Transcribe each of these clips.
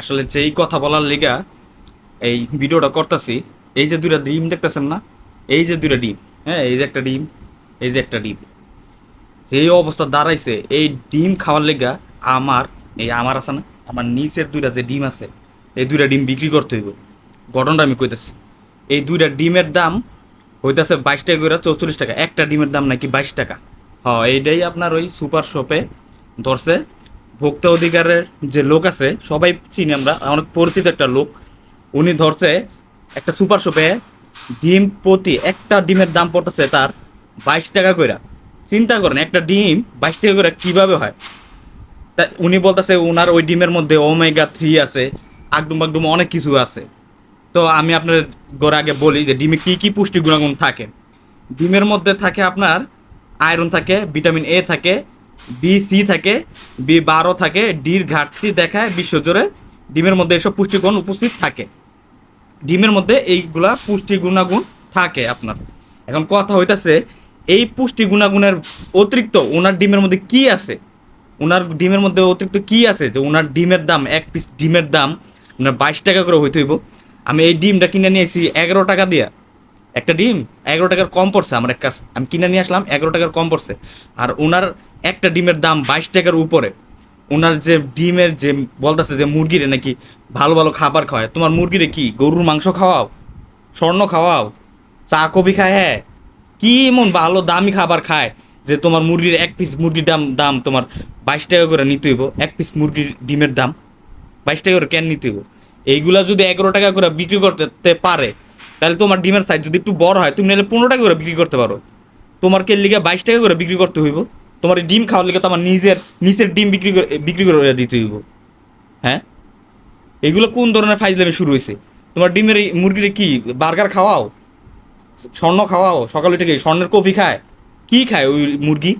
আসলে যেই কথা বলার লিগা এই ভিডিওটা করতেছি, এই যে দুইটা ডিম দেখতেছেন না? এই যে দুইটা ডিম হ্যাঁ এই যে একটা ডিম, এই যে একটা ডিম। যেই অবস্থা দাঁড়াইছে, এই ডিম খাওয়ার লেগা আমার, এই আমার আছে না, আমার নিচের দুইটা যে ডিম আছে, এই দুইটা ডিম বিক্রি করতে হইব। ঘটনাটা আমি কইতেছি, এই দুইটা ডিমের দাম হইতেছে বাইশ টাকা করে চৌচল্লিশ টাকা। একটা ডিমের দাম নাকি বাইশ টাকা। হ্যাঁ এইটাই আপনার ওই সুপার শপে ধরছে। ভোক্তা অধিকারের যে লোক আছে, সবাই চিনি আমরা, অনেক পরিচিত একটা লোক। উনি ধরছে একটা সুপার শপে ডিম প্রতি একটা ডিমের দাম পড়তেছে তার বাইশ টাকা করে চিন্তা করেন, একটা ডিম বাইশ টাকা করে কীভাবে হয়? তা উনি বলতেছে ওনার ওই ডিমের মধ্যে ওমেগা থ্রি আছে, আগডুম বাগডুম অনেক কিছু আছে। তো আমি আপনার গোড়া আগে বলি যে ডিমে কী কী পুষ্টি গুণাগুণ থাকে? ডিমের মধ্যে থাকে আপনার আয়রন থাকে, ভিটামিন এ থাকে বি, সি থাকে, বি বারো থাকে, ডির ঘাটতি দেখায় বিশ্বজুড়ে ডিমের মধ্যে এসব পুষ্টিগুণ উপস্থিত থাকে। ডিমের মধ্যে এইগুলা পুষ্টি গুণাগুণ থাকে আপনার। এখন কথা হইতাছে, এই পুষ্টি গুণাগুণের অতিরিক্ত ওনার ডিমের মধ্যে কি আছে? ওনার ডিমের মধ্যে অতিরিক্ত কি আছে? যে ওনার ডিমের দাম, এক পিস ডিমের দাম ওনার বাইশ টাকা করে হইতে হইব। আমি এই ডিমটা কিনে নিয়ে এসেছি এগারো টাকা দিয়া। একটা ডিম এগারো টাকার কম পড়ছে, আমার এক কাছে আমি কিনে নিয়ে আসলাম এগারো টাকার কম পড়ছে। আর ওনার একটা ডিমের দাম বাইশ টাকার উপরে। ওনার যে ডিমের যে বলতেছে যে মুরগিরে নাকি ভালো ভালো খাবার খাওয়ায়, তোমার মুরগিরে কি গরুর মাংস খাওয়াও? স্বর্ণ খাওয়াও? চা, কফি খায় হ্যাঁ? কি এমন ভালো দামি খাবার খায় যে তোমার মুরগির এক পিস মুরগির দাম দাম তোমার বাইশ টাকা করে নিতে হইব, এক পিস মুরগির ডিমের দাম বাইশ টাকা করে কেন নিতে হইব? এইগুলা যদি এগারো টাকা করে বিক্রি করতে পারে, তাহলে তোমার ডিমের সাইজ যদি একটু বড় হয়, তুমি নাহলে পনেরো টাকা করে বিক্রি করতে পারো। তোমার কে লিগে বাইশ টাকা করে বিক্রি করতে হইব। তোমার ডিম খাওয়ার লিগে তো আমার নিজের নিচের ডিম বিক্রি করে বিক্রি করে দিতে হইব। হ্যাঁ? এগুলো কোন ধরনের ফাইজলামি শুরু হয়েছে তোমার ডিমের এই মুরগির কি, বার্গার খাওয়াও? স্বর্ণ খাওয়াও? সকালে উঠে স্বর্ণের কফি খায়? কি খায় ওই মুরগি?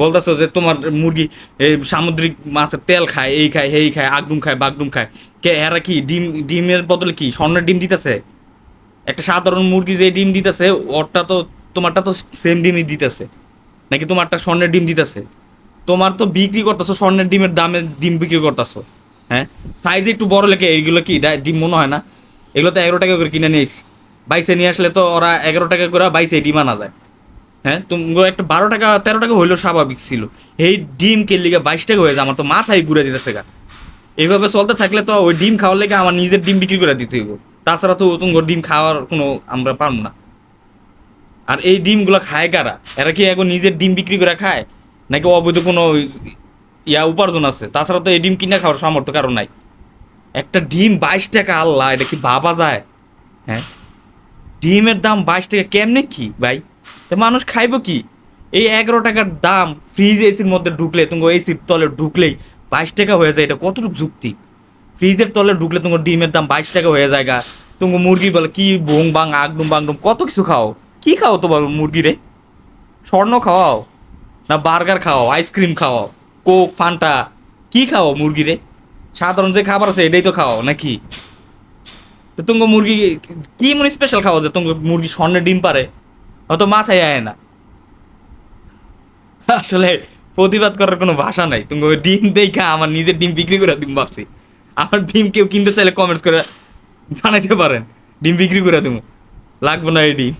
বলতেছো যে তোমার মুরগি এই সামুদ্রিক মাছের তেল খায়, এই খায় এই খায় আগডুম খায়, বাগডুম খায়। কে, এরা কি ডিম, ডিমের বদলে কি স্বর্ণের ডিম দিতেছে? একটা সাধারণ মুরগি যে ডিম দিতেছে, ওরটা তো, তোমারটা তো সেম ডিমই দিতেছে। নাকি তোমারটা স্বর্ণের ডিম দিতেছে? তোমার তো বিক্রি করতেছো, স্বর্ণের ডিমের দামে ডিম বিক্রি করতেছো। হ্যাঁ? সাইজ একটু বড় লেগে এইগুলো কি ডিম মনে হয় না? এগুলো তো এগারো টাকা করে কিনে নিয়েছি। বাইসে নিয়ে আসলে তো ওরা এগারো টাকা করে বাইসে ডিম আনা যায়। হ্যাঁ? তুমি একটা বারো টাকা, তেরো টাকা হইলেও স্বাভাবিক ছিল। এই ডিম কে লিগে বাইশ টাকা হয়ে যায়, আমার তো মাথায় ঘুরে দিতেছে গা। এইভাবে চলতে থাকলে তো ওই ডিম খাওয়ার লেগে আমার নিজের ডিম বিক্রি করে দিতে হইব। তাছাড়া তো তুমি ডিম খাওয়ার কোনো আমরা পারব না। আর এই ডিমগুলো খায় কারা? এরা কি এখন নিজের ডিম বিক্রি করে খায়? নাকি অবৈধ কোনো ইয়া উপার্জন আছে? তাছাড়া তো এই ডিম কিনে খাওয়ার সামর্থ্য কারণ নাই। একটা ডিম বাইশ টাকা, আল্লাহ, এটা কি ভাবা যায়? হ্যাঁ? ডিমের দাম বাইশ টাকা কেমনে কি ভাই? তো মানুষ খাইবো কি? এই এগারো টাকার দাম ফ্রিজ এসির মধ্যে ঢুকলে তুমি এসির তলে ঢুকলেই বাইশ টাকা হয়ে যায়, এটা কতটুকু যুক্তি? ফ্রিজের তলে ঢুকলে তোমার ডিমের দাম বাইশ টাকা হয়ে যায় গা। তুমি মুরগি বলে কি বোং বাং আগডুম বাংডুম কত কিছু খাও? কি খাও তোমার মুরগি রে? স্বর্ণ খাওয়াও না বার্গার খাওয়াও আইসক্রিম খাওয়াও কোক ফান্টা কি খাও মুরগি রে? সাধারণ যে খাবার আছে, এটাই তো খাওয়াও নাকি? তো তুমি মুরগি কি মনে স্পেশাল খাওয়া যে তুমি মুরগি স্বর্ণের ডিম পারে? হয়তো মাথায় আয় না। আসলে প্রতিবাদ করার কোনো ভাষা নাই। ওই ডিম দেখা আমার নিজের ডিম বিক্রি করে দিম ভাবছি। আমার ডিম কেউ কিনতে চাইলে কমেন্টস করে জানাইতে পারেন। ডিম বিক্রি করে তুমি লাগবে না এই ডিম।